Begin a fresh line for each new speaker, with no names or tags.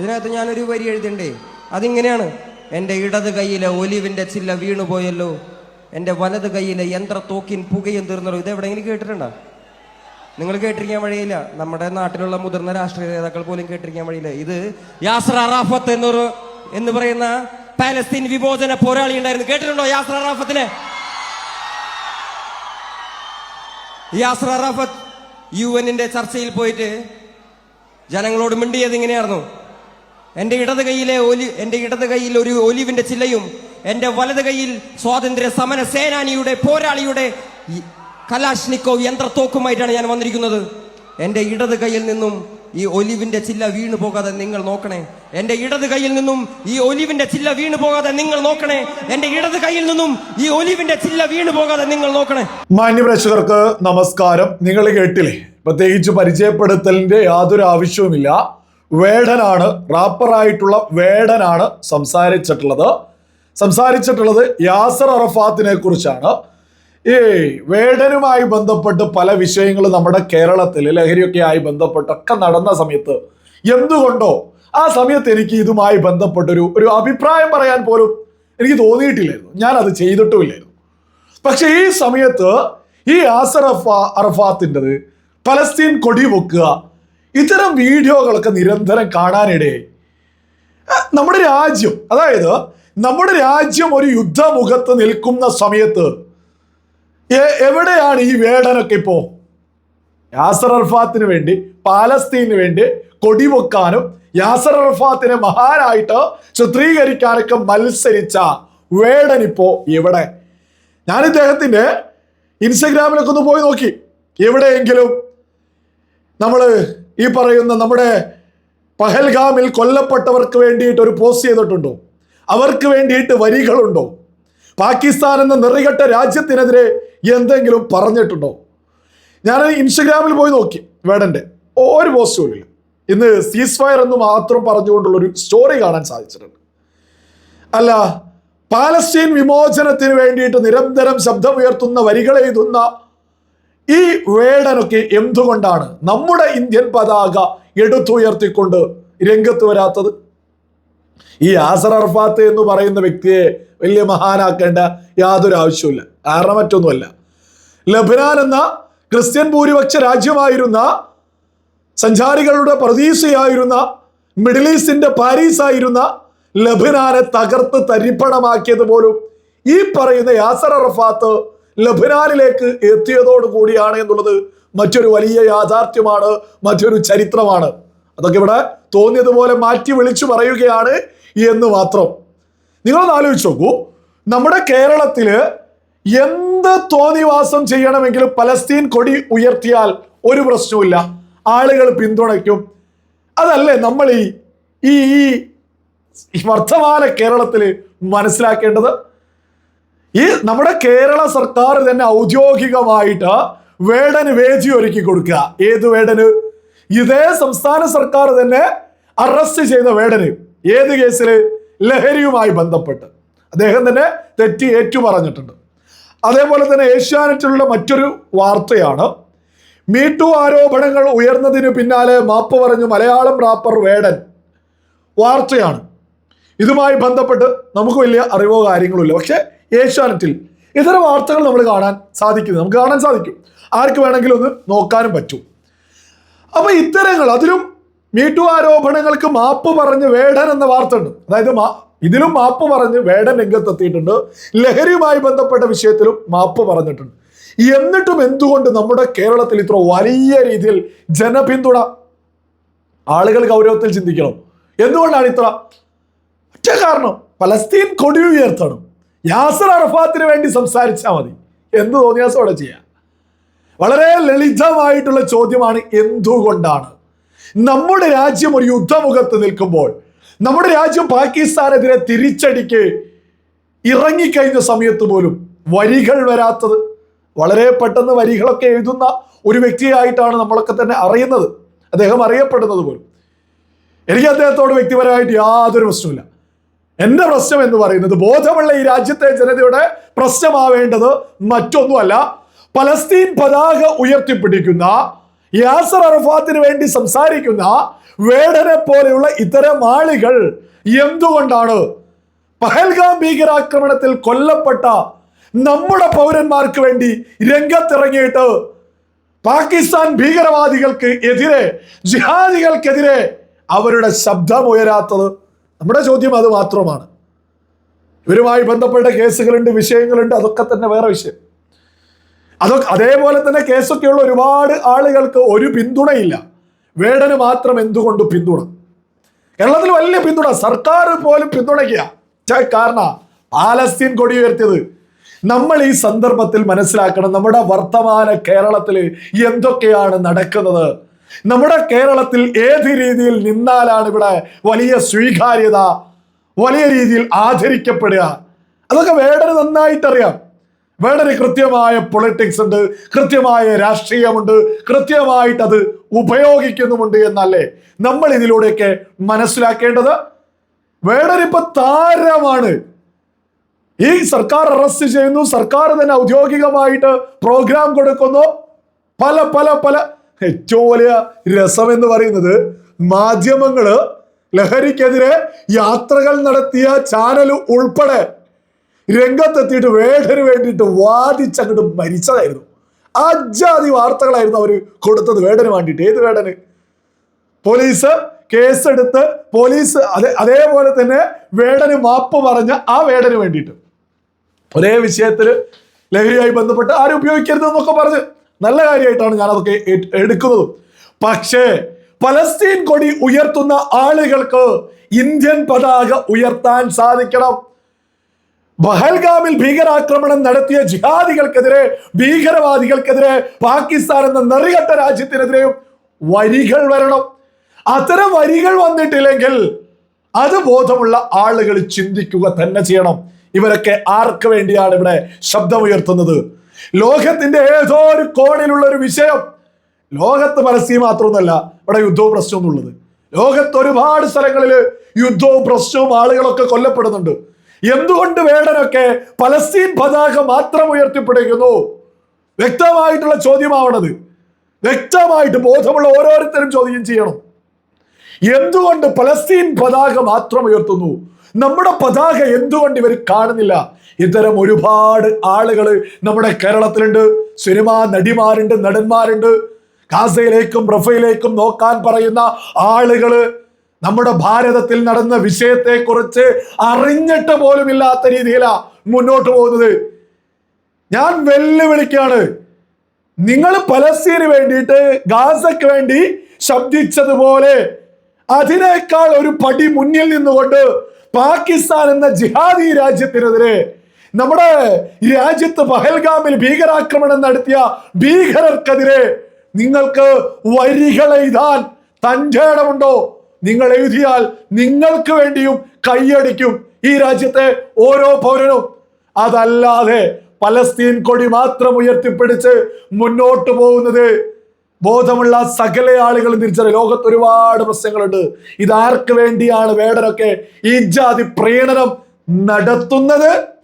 ഇതിനകത്ത് ഞാനൊരു വരി എഴുതിണ്ടേ? അതിങ്ങനെയാണ്. എന്റെ ഇടത് കൈയിലെ ഒലിവിന്റെ ചില്ല വീണുപോയല്ലോ. എന്റെ വലത് കൈയിലെ യന്ത്രത്തോക്കിൻ പുകയും തീർന്നല്ലോ. ഇത് എവിടെയെങ്കിലും കേട്ടിട്ടുണ്ടോ? നിങ്ങൾ കേട്ടിരിക്കാൻ വഴിയില്ല. നമ്മുടെ നാട്ടിലുള്ള മുതിർന്ന രാഷ്ട്രീയ നേതാക്കൾ പോലും കേട്ടിരിക്കാൻ വഴിയില്ല. ഇത് യാസർ അറാഫത്ത് എന്നൊരു എന്ന് പറയുന്ന പാലസ്തീൻ വിമോചന പോരാളി ഉണ്ടായിരുന്നു. കേട്ടിട്ടുണ്ടോ യാസർ അറാഫത്തിനെ? യാസർ അറാഫത്ത് യു എന്നിന്റെ ചർച്ചയിൽ പോയിട്ട് ജനങ്ങളോട് മിണ്ടിയത് ഇങ്ങനെയായിരുന്നു. എന്റെ ഇടത് കൈയിലെ ഒലി എന്റെ ഇടത് കൈയിൽ ഒരു ഒലിവിന്റെ ചില്ലയും എന്റെ വലത് കൈയിൽ സ്വാതന്ത്ര്യ സമര സേനാനിയുടെ പോരാളിയുടെ കലാഷ്നിക്കോവ് യന്ത്രത്തോക്കുമായിട്ടാണ് ഞാൻ വന്നിരിക്കുന്നത്. എന്റെ ഇടത് കൈയിൽ നിന്നും ഈ ഒലിവിന്റെ ചില്ല വീണു പോകാതെ നിങ്ങൾ നോക്കണേ. എന്റെ ഇടത് കൈയിൽ നിന്നും ഈ ഒലിവിന്റെ ചില്ല വീണു പോകാതെ നിങ്ങൾ നോക്കണേ. എന്റെ ഇടത് കൈയിൽ നിന്നും ഈ ഒലിവിന്റെ ചില്ല വീണു പോകാതെ നിങ്ങൾ നോക്കണേ.
മാന്യപ്രേക്ഷകർക്ക് നമസ്കാരം. നിങ്ങൾ കേട്ടില്ലേ? പ്രത്യേകിച്ച് പരിചയപ്പെടുത്തലിന്റെ യാതൊരു ആവശ്യവുമില്ല. വേടനാണ് റാപ്പറായിട്ടുള്ള വേടനാണ് സംസാരിച്ചിട്ടുള്ളത്. സംസാരിച്ചിട്ടുള്ളത് യാസർ അറഫാത്തിനെ കുറിച്ചാണ്. ഈ വേടനുമായി ബന്ധപ്പെട്ട് പല വിഷയങ്ങളും നമ്മുടെ കേരളത്തിൽ ലഹരിയൊക്കെ ആയി ബന്ധപ്പെട്ടൊക്കെ നടന്ന സമയത്ത് എന്തുകൊണ്ടോ ആ സമയത്ത് എനിക്ക് ഇതുമായി ബന്ധപ്പെട്ടൊരു ഒരു അഭിപ്രായം പറയാൻ പോലും എനിക്ക് തോന്നിയിട്ടില്ലായിരുന്നു. ഞാൻ അത് ചെയ്തിട്ടുമില്ലായിരുന്നു. പക്ഷെ ഈ സമയത്ത് ഈ ആസർ അഫ അറഫാത്തിന്റെത് പലസ്തീൻ കൊടി പൊക്കുക ഇത്തരം വീഡിയോകളൊക്കെ നിരന്തരം കാണാനിടയായി. നമ്മുടെ രാജ്യം അതായത് നമ്മുടെ രാജ്യം ഒരു യുദ്ധമുഖത്ത് നിൽക്കുന്ന സമയത്ത് എവിടെയാണ് ഈ വേടനൊക്കെ ഇപ്പോ? യാസർ അർഫാത്തിന് വേണ്ടി പാലസ്തീന് വേണ്ടി കൊടിവെക്കാനും യാസർ അർഫാത്തിനെ മഹാനായിട്ട് ചിത്രീകരിക്കാനൊക്കെ മത്സരിച്ച വേടൻ ഇപ്പോ എവിടെ? ഞാൻ ഇദ്ദേഹത്തിന്റെ ഇൻസ്റ്റഗ്രാമിലൊക്കെ ഒന്ന് പോയി നോക്കി. എവിടെയെങ്കിലും നമ്മൾ ഈ പറയുന്ന നമ്മുടെ പഹൽഗാമിൽ കൊല്ലപ്പെട്ടവർക്ക് വേണ്ടിയിട്ട് ഒരു പോസ്റ്റ് ചെയ്തിട്ടുണ്ടോ? അവർക്ക് വേണ്ടിയിട്ട് വരികളുണ്ടോ? പാകിസ്ഥാൻ എന്ന നിറികെട്ട രാജ്യത്തിനെതിരെ എന്തെങ്കിലും പറഞ്ഞിട്ടുണ്ടോ? ഞാൻ ഇൻസ്റ്റഗ്രാമിൽ പോയി നോക്കി വേടന്റെ ഒരു പോസ്റ്റ് ഇല്ല. ഇന്ന് സീസ് ഫയർ എന്ന് മാത്രം പറഞ്ഞുകൊണ്ടുള്ള ഒരു സ്റ്റോറി കാണാൻ സാധിച്ചിട്ടുണ്ട്. അല്ല പാലസ്തീൻ വിമോചനത്തിന് വേണ്ടിയിട്ട് നിരന്തരം ശബ്ദമുയർത്തുന്ന വരികൾ എഴുതുന്ന ഈ വേടനൊക്കെ എന്തുകൊണ്ടാണ് നമ്മുടെ ഇന്ത്യൻ പതാക എടുത്തുയർത്തിക്കൊണ്ട് രംഗത്ത് വരാത്തത്? ഈ ആസർ അർഫാത്ത് എന്ന് പറയുന്ന വ്യക്തിയെ വലിയ മഹാനാക്കേണ്ട യാതൊരു ആവശ്യമില്ല കാരണം മറ്റൊന്നുമല്ല. ലബനാൻ എന്ന ക്രിസ്ത്യൻ ഭൂരിപക്ഷ രാജ്യമായിരുന്ന സഞ്ചാരികളുടെ പ്രതീക്ഷയായിരുന്ന മിഡിൽ ഈസ്റ്റിന്റെ പാരീസ് ആയിരുന്ന ലബനാനെ തകർത്ത് തരിപ്പണമാക്കിയത് പോലും ഈ പറയുന്ന യാസർ അറഫാത്ത് ലബനാനിലേക്ക് എത്തിയതോടു കൂടിയാണ് എന്നുള്ളത് മറ്റൊരു വലിയ യാഥാർത്ഥ്യമാണ് മറ്റൊരു ചരിത്രമാണ്. അതൊക്കെ ഇവിടെ തോന്നിയതുപോലെ മാറ്റി വിളിച്ചു പറയുകയാണ് എന്ന് മാത്രം. നിങ്ങളൊന്ന് ആലോചിച്ച് നോക്കൂ. നമ്മുടെ കേരളത്തിൽ എന്ത് തോന്നിവാസം ചെയ്യണമെങ്കിലും പലസ്തീൻ കൊടി ഉയർത്തിയാൽ ഒരു പ്രശ്നവുമില്ല. ആളുകൾ പിന്തുണയ്ക്കും. അതല്ലേ നമ്മൾ ഈ ഈ വർത്തമാന കേരളത്തിൽ മനസ്സിലാക്കേണ്ടത്? ഈ നമ്മുടെ കേരള സർക്കാർ തന്നെ ഔദ്യോഗികമായിട്ട് വേടന് വേജി ഒരുക്കി കൊടുക്കുക. ഏത് വേടന്? ഇതേ സംസ്ഥാന സർക്കാർ തന്നെ അറസ്റ്റ് ചെയ്ത വേടന്. ഏത് കേസിൽ ലഹരിയുമായി ബന്ധപ്പെട്ട്. അദ്ദേഹം തന്നെ തെറ്റി ഏറ്റുപറഞ്ഞിട്ടുണ്ട്. അതേപോലെ തന്നെ ഏഷ്യാനെറ്റിലുള്ള മറ്റൊരു വാർത്തയാണ്. മീട്ടു ആരോപണങ്ങൾ ഉയർന്നതിന് പിന്നാലെ മാപ്പ് പറഞ്ഞു മലയാളം റാപ്പർ വേടൻ. വാർത്തയാണ്. ഇതുമായി ബന്ധപ്പെട്ട് നമുക്ക് വലിയ അറിവോ കാര്യങ്ങളോ ഇല്ല. പക്ഷേ ഏഷ്യാനെറ്റിൽ ഇത്തരം വാർത്തകൾ നമ്മൾ കാണാൻ സാധിക്കുന്നത് നമുക്ക് കാണാൻ സാധിക്കും. ആർക്ക് വേണമെങ്കിലും ഒന്ന് നോക്കാനും പറ്റും. അപ്പൊ ഇത്തരങ്ങൾ അതിലും മീട്ടു ആരോപണങ്ങൾക്ക് മാപ്പ് പറഞ്ഞ് വേടൻ എന്ന വാർത്ത ഉണ്ട് അതായത് ഇതിലും മാപ്പ് പറഞ്ഞ് വേടൻ രംഗത്തെത്തിയിട്ടുണ്ട്. ലഹരിയുമായി ബന്ധപ്പെട്ട വിഷയത്തിലും മാപ്പ് പറഞ്ഞിട്ടുണ്ട്. എന്നിട്ടും എന്തുകൊണ്ട് നമ്മുടെ കേരളത്തിൽ ഇത്ര വലിയ രീതിയിൽ ജനപിന്തുണ ആളുകൾ ഗൗരവത്തിൽ ചിന്തിക്കണം? എന്തുകൊണ്ടാണ് ഇത്ര? ഒറ്റ കാരണം പലസ്തീൻ കൊടി ഉയർത്തണം യാസർ അറഫാത്തിന് വേണ്ടി സംസാരിച്ചാൽ മതി. എന്ത് തോന്നിയാസോടെ ചെയ്യാം. വളരെ ലളിതമായിട്ടുള്ള ചോദ്യമാണ് എന്തുകൊണ്ടാണ്? നമ്മുടെ രാജ്യം ഒരു യുദ്ധമുഖത്ത് നിൽക്കുമ്പോൾ നമ്മുടെ രാജ്യം പാകിസ്ഥാനെതിരെ തിരിച്ചടിക്ക് ഇറങ്ങിക്കഴിഞ്ഞ സമയത്ത് പോലും വരികൾ വരാത്തത് വളരെ പെട്ടെന്ന് വരികളൊക്കെ എഴുതുന്ന ഒരു വ്യക്തിയായിട്ടാണ് നമ്മളൊക്കെ തന്നെ അറിയുന്നത്. അദ്ദേഹം അറിയപ്പെടുന്നത് പോലും. എനിക്ക് അദ്ദേഹത്തോട് വ്യക്തിപരമായിട്ട് യാതൊരു പ്രശ്നമില്ല എന്റെ പ്രശ്നം എന്ന് പറയുന്നത് ബോധമുള്ള ഈ രാജ്യത്തെ ജനതയുടെ പ്രശ്നമാവേണ്ടത് മറ്റൊന്നുമല്ല. പലസ്തീൻ പതാക ഉയർത്തിപ്പിടിക്കുന്ന യാസർ അറഫാത്തിന് വേണ്ടി സംസാരിക്കുന്ന വേടനെ പോലെയുള്ള ഇത്തരം ആളുകൾ എന്തുകൊണ്ടാണ് പഹൽഗാം ഭീകരാക്രമണത്തിൽ കൊല്ലപ്പെട്ട നമ്മുടെ പൗരന്മാർക്ക് വേണ്ടി രംഗത്തിറങ്ങിയിട്ട് പാകിസ്ഥാൻ ഭീകരവാദികൾക്ക് എതിരെ ജിഹാദികൾക്കെതിരെ അവരുടെ ശബ്ദം ഉയരാത്തത് നമ്മുടെ ചോദ്യം അത് മാത്രമാണ്. ഇവരുമായി ബന്ധപ്പെട്ട കേസുകളുണ്ട് വിഷയങ്ങളുണ്ട് അതൊക്കെ തന്നെ വേറെ വിഷയം. അതൊക്കെ അതേപോലെ തന്നെ കേസൊക്കെയുള്ള ഒരുപാട് ആളുകൾക്ക് ഒരു പിന്തുണയില്ല. വേടന് മാത്രം എന്തുകൊണ്ട് പിന്തുണ? കേരളത്തിൽ വലിയ പിന്തുണ സർക്കാർ പോലും പിന്തുണയ്ക്കുക. കാരണം പാലസ്തീൻ കൊടി ഉയർത്തിയത് നമ്മൾ ഈ സന്ദർഭത്തിൽ മനസ്സിലാക്കണം നമ്മുടെ വർത്തമാന കേരളത്തിൽ എന്തൊക്കെയാണ് നടക്കുന്നത്. നമ്മുടെ കേരളത്തിൽ ഏത് രീതിയിൽ നിന്നാലാണ് ഇവിടെ വലിയ സ്വീകാര്യത വലിയ രീതിയിൽ ആചരിക്കപ്പെടുക? അതൊക്കെ വേടന് നന്നായിട്ടറിയാം. വേടന് കൃത്യമായ പൊളിറ്റിക്സ് ഉണ്ട് കൃത്യമായ രാഷ്ട്രീയമുണ്ട് കൃത്യമായിട്ട് അത് ഉപയോഗിക്കുന്നുമുണ്ട് എന്നല്ലേ നമ്മൾ ഇതിലൂടെയൊക്കെ മനസ്സിലാക്കേണ്ടത്? വേണരിപ്പ താരമാണ്. ഈ സർക്കാർ അറസ്റ്റ് ചെയ്യുന്നു സർക്കാർ തന്നെ ഔദ്യോഗികമായിട്ട് പ്രോഗ്രാം കൊടുക്കുന്നു. പല പല പല ഏറ്റവും വലിയ രസം എന്ന് പറയുന്നത് മാധ്യമങ്ങൾ ലഹരിക്കെതിരെ യാത്രകൾ നടത്തിയ ചാനൽ ഉൾപ്പെടെ രംഗത്തെത്തിയിട്ട് വേടന് വേണ്ടിയിട്ട് വാദിച്ചങ്ങോട്ട് മരിച്ചതായിരുന്നു. അജാതി വാർത്തകളായിരുന്നു അവർ കൊടുത്തത് വേടന് വേണ്ടിയിട്ട്. ഏത് വേടന് പോലീസ് കേസെടുത്ത് പോലീസ് അതേ അതേപോലെ തന്നെ വേടന് മാപ്പ് പറഞ്ഞ ആ വേടന് വേണ്ടിയിട്ട്. ഒരേ വിഷയത്തിൽ ലഹരിയായി ബന്ധപ്പെട്ട് ആരും ഉപയോഗിക്കരുത് എന്നൊക്കെ പറഞ്ഞ് നല്ല കാര്യമായിട്ടാണ് ഞാൻ അതൊക്കെ എടുക്കുന്നത്. പക്ഷേ പലസ്തീൻ കൊടി ഉയർത്തുന്ന ആളുകൾക്ക് ഇന്ത്യൻ പതാക ഉയർത്താൻ സാധിക്കണം. ബഹൽഗാമിൽ ഭീകരാക്രമണം നടത്തിയ ജിഹാദികൾക്കെതിരെ ഭീകരവാദികൾക്കെതിരെ പാകിസ്ഥാൻ എന്ന നെറികെട്ട രാജ്യത്തിനെതിരെയും വരികൾ വരണം. അത്തരം വരികൾ വന്നിട്ടില്ലെങ്കിൽ അത് ബോധമുള്ള ആളുകൾ ചിന്തിക്കുക തന്നെ ചെയ്യണം. ഇവരൊക്കെ ആർക്ക് വേണ്ടിയാണ് ഇവിടെ ശബ്ദമുയർത്തുന്നത്? ലോകത്തിന്റെ ഏതോ ഒരു കോണിലുള്ള ഒരു വിഷയം. ലോകത്ത് പരസ്യം മാത്രമൊന്നുമല്ല ഇവിടെ യുദ്ധവും പ്രശ്നവും ഉള്ളത്. ലോകത്ത് ഒരുപാട് സ്ഥലങ്ങളിൽ യുദ്ധവും പ്രശ്നവും ആളുകളൊക്കെ കൊല്ലപ്പെടുന്നുണ്ട്. എന്തുകൊണ്ട് വേടനൊക്കെ പലസ്തീൻ പതാക മാത്രം ഉയർത്തിപ്പിടിക്കുന്നു? വ്യക്തമായിട്ടുള്ള ചോദ്യമാവണത്. വ്യക്തമായിട്ട് ബോധമുള്ള ഓരോരുത്തരും ചോദ്യം ചെയ്യണം. എന്തുകൊണ്ട് പലസ്തീൻ പതാക മാത്രം ഉയർത്തുന്നു? നമ്മുടെ പതാക എന്തുകൊണ്ട് ഇവർ കാണുന്നില്ല? ഇത്തരം ഒരുപാട് ആളുകൾ നമ്മുടെ കേരളത്തിലുണ്ട്. സിനിമാ നടിമാരുണ്ട് നടന്മാരുണ്ട്. ഗാസയിലേക്കും റഫയിലേക്കും നോക്കാൻ പറയുന്ന ആളുകൾ നമ്മുടെ ഭാരതത്തിൽ നടന്ന വിഷയത്തെക്കുറിച്ച് അറിഞ്ഞിട്ട് പോലും ഇല്ലാത്ത രീതിയിലാണ് മുന്നോട്ട് പോകുന്നത്. ഞാൻ വെല്ലുവിളിക്കാണ്. നിങ്ങൾ പലസ്തീന് വേണ്ടിയിട്ട് ഗാസയ്ക്ക് വേണ്ടി ശബ്ദിച്ചതുപോലെ അതിനേക്കാൾ ഒരു പടി മുന്നിൽ നിന്നുകൊണ്ട് പാകിസ്ഥാൻ എന്ന ജിഹാദി രാജ്യത്തിനെതിരെ നമ്മുടെ രാജ്യത്ത് പഹൽഗാമിൽ ഭീകരാക്രമണം നടത്തിയ ഭീകരർക്കെതിരെ നിങ്ങൾക്ക് വരികൾ എഴുതാൻ തന്റെ ഇടമുണ്ടോ നിങ്ങൾ എഴുതിയാൽ നിങ്ങൾക്ക് വേണ്ടിയും കൈയടിക്കും ഈ രാജ്യത്തെ ഓരോ പൗരനും. അതല്ലാതെ പലസ്തീൻ കൊടി മാത്രം ഉയർത്തിപ്പിടിച്ച് മുന്നോട്ട് പോകുന്നത് ബോധമുള്ള സകല ആളുകൾ തിരിച്ചറിയും. ലോകത്ത് ഒരുപാട് പ്രശ്നങ്ങളുണ്ട്. ഇതാർക്ക് വേണ്ടിയാണ് വേടനൊക്കെ ഈ ജാതി പ്രീണനം നടത്തുന്നത്?